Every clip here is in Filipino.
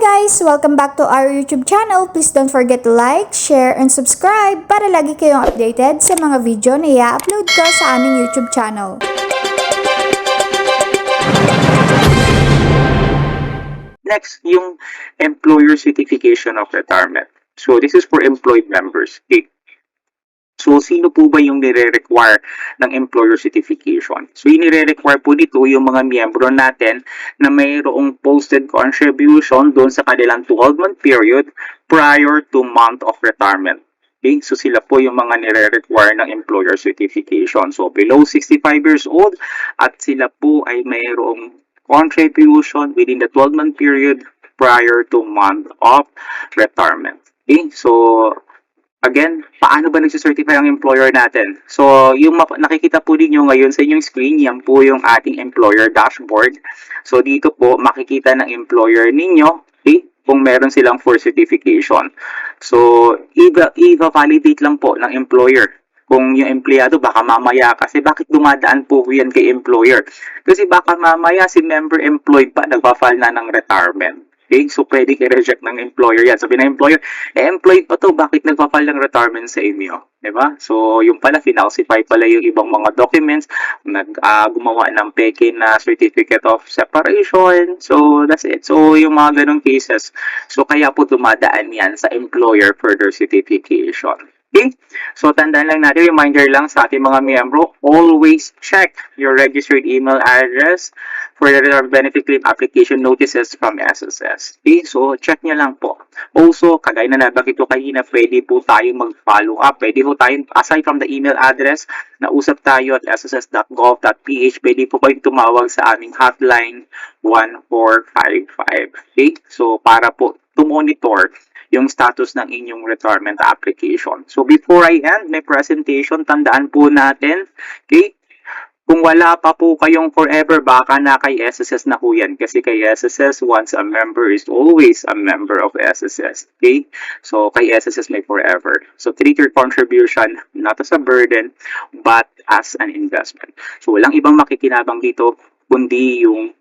guys! Welcome back to our YouTube channel. Please don't forget to like, share, and subscribe para lagi kayong updated sa mga video na i-upload ko sa aming YouTube channel. Next, yung employer certification of retirement. So, this is for employed members. Okay. So, sino po ba yung nire-require ng employer certification? So, yung nire-require po dito yung mga miyembro natin na mayroong posted contribution doon sa kanilang 12-month period prior to month of retirement. Okay? So, sila po yung mga nire-require ng employer certification. So, below 65 years old at sila po ay mayroong contribution within the 12-month period prior to month of retirement. Okay? So, again, paano ba nagsicertify ang employer natin? So, yung nakikita po ninyo ngayon sa inyong screen, yan po yung ating employer dashboard. So, dito po, makikita ng employer ninyo, okay, kung meron silang for certification. So, i-validate lang po ng employer kung yung empleyado baka mamaya kasi bakit dumadaan po yan kay employer kasi baka mamaya si member employed pa nagpa-file na ng retirement okay? So pwede i-reject ng employer yan. Sabi ng employer eh employed pa to bakit nagpa-file ng retirement sa inyo? Di ba so yung pala finalsify pala yung ibang mga documents. Nag ah, gumawa ng peke na certificate of separation. So that's it. So yung mga ganong cases. So kaya po dumadaan yan sa employer for their certification? So, tandaan lang natin, reminder lang sa ating mga miyembro, always check your registered email address for the benefit claim application notices from SSS. Okay? So, check nyo lang po. Also, kagaya na nabanggit ko kanina, pwede po tayo mag-follow up. Pwede po tayo, aside from the email address, nausap tayo at sss.gov.ph, pwede po kayong tumawag sa aming hotline 1455. Okay? So, para po to-monitor yung status ng inyong retirement application. So before I end my presentation, tandaan po natin, okay, kung wala pa po kayong forever, baka na kay SSS na po yan. Kasi kay SSS, once a member is always a member of SSS. Okay? So, kay SSS may forever. So, treat your contribution not as a burden, but as an investment. So, walang ibang makikinabang dito, kundi yung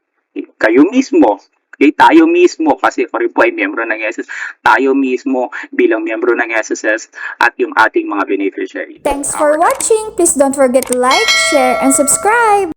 kayo mismo Okay, tayo mismo, kasi ako rin po ay miyembro ng SSS, tayo mismo bilang miyembro ng SSS at yung ating mga beneficiary. Thanks for watching! Please don't forget to like, share, and subscribe!